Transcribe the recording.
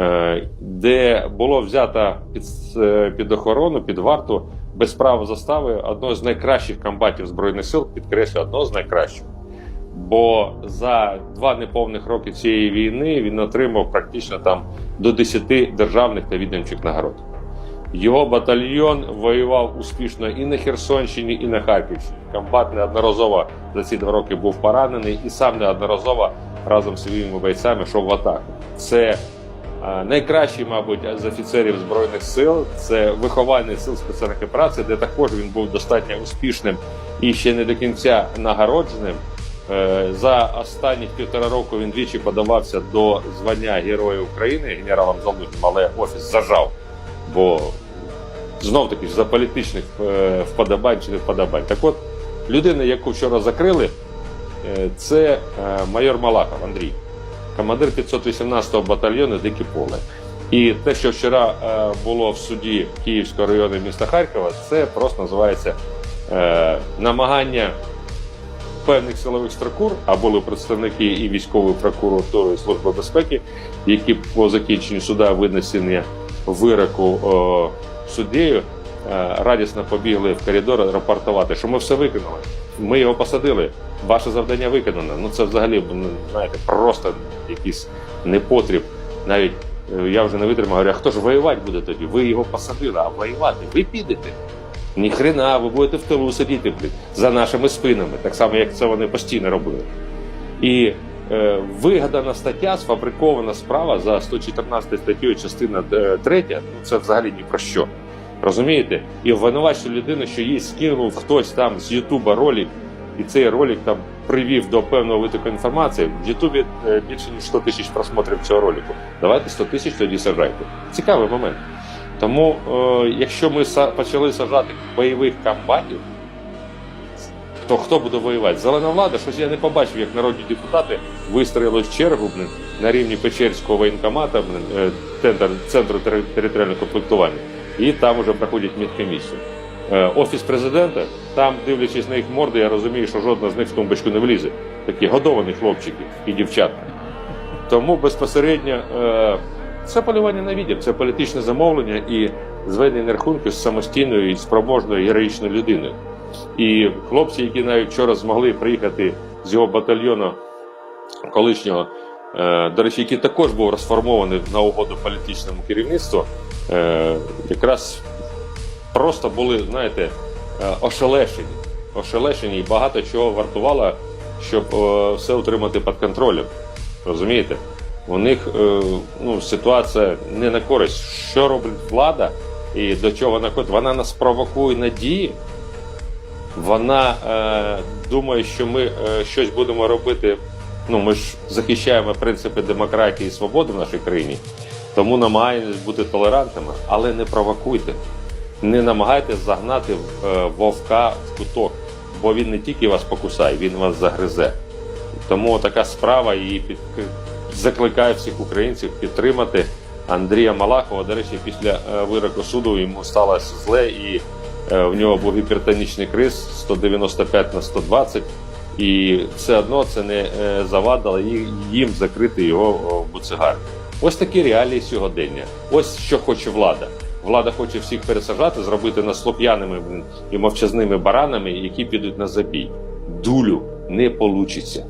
е, де було взято під, е, під охорону, під варту без права застави одного з найкращих комбатів Збройних сил, підкреслю, одного з найкращих. Бо за два неповних роки цієї війни він отримав практично там до 10 державних та відомчих нагород. Його батальйон воював успішно і на Херсонщині, і на Харківщині. Комбат неодноразово за ці два роки був поранений і сам неодноразово разом з своїми бойцями йшов в атаку. Це найкращий, мабуть, з офіцерів збройних сил. Це виховальний сил спеціальних операцій, де також він був достатньо успішним і ще не до кінця нагородженим. Е, За останні півтора року він двічі подавався до звання Героя України генералом Залужним, але офіс зажав бо знов таки за політичних е, вподобань чи не вподобань. Так от, людина, яку вчора закрили, е, це майор Малахов Андрій, командир 518-го батальйону Дикі поле. І те, що вчора е, було в суді Київського району міста Харкова, це просто називається е, намагання певних силових структур, а були представники і військової прокуратури, і служби безпеки, які по закінченню суда винесення вироку суддею радісно побігли в коридор рапортувати, що ми все виконали. Ми його посадили. Ваше завдання виконано. Ну це взагалі ну, знаєте, просто якийсь непотріб. Навіть е, я вже не витримав, говорю, а хто ж воювати буде тоді? Ви його посадили, а воювати ви підете. Ні хрена, ви будете в тилу сидіти блін, за нашими спинами, так само, як це вони постійно робили. І е, вигадана стаття, сфабрикована справа за 114 статтею, частина 3, ну це взагалі ні про що. Розумієте? І обвинувачує людину, що їй скинув хтось там з Ютуба ролик, і цей ролик там привів до певного витоку інформації. В Ютубі е, більше ніж 100 тисяч просмотрів цього ролику. Давайте 100 тисяч тоді сажайте. Цікавий момент. Тому, е, якщо ми почали сажати бойових комбатів, то хто буде воювати? Зелена влада, щось я не побачив, як народні депутати вистроїли чергу на рівні Печерського воєнкомата, блин, е, центр, центру територіального комплектування, і там вже проходять медкомісію. Е, Офіс президента, там, дивлячись на їх морди, я розумію, що жодна з них в тумбочку не влізе. Такі годовані хлопчики і дівчата. Тому безпосередньо е, це полювання на відділ, це політичне замовлення і зведення рахунків з самостійною і спроможною героїчною людиною. І хлопці, які навіть вчора змогли приїхати з його батальйону колишнього, до речі, який також був розформований на угоду політичному керівництву, е, якраз просто були, знаєте, е, ошелешені. Ошелешені і багато чого вартувало, щоб е, все утримати під контролем. Розумієте? У них е, ну, ситуація не на користь. Що робить влада і до чого вона ходить? Вона нас провокує надії. Вона е, думає, що ми е, щось будемо робити. Ну, ми ж захищаємо принципи демократії і свободи в нашій країні, тому намагаємось бути толерантними, але не провокуйте. Не намагайтесь загнати е, вовка в куток, бо він не тільки вас покусає, він вас загризе. Тому така справа і під... закликаю всіх українців підтримати Андрія Малахова. До речі, після е, вироку суду йому сталося зле, і е, в нього був гіпертонічний криз 195 на 120. І все одно це не е, завадило їм закрити його в буцегарні. Ось такі реалії сьогодення. Ось що хоче влада. Влада хоче всіх пересажати, зробити нас слоп'яними і мовчазними баранами, які підуть на забій. Дулю не получиться.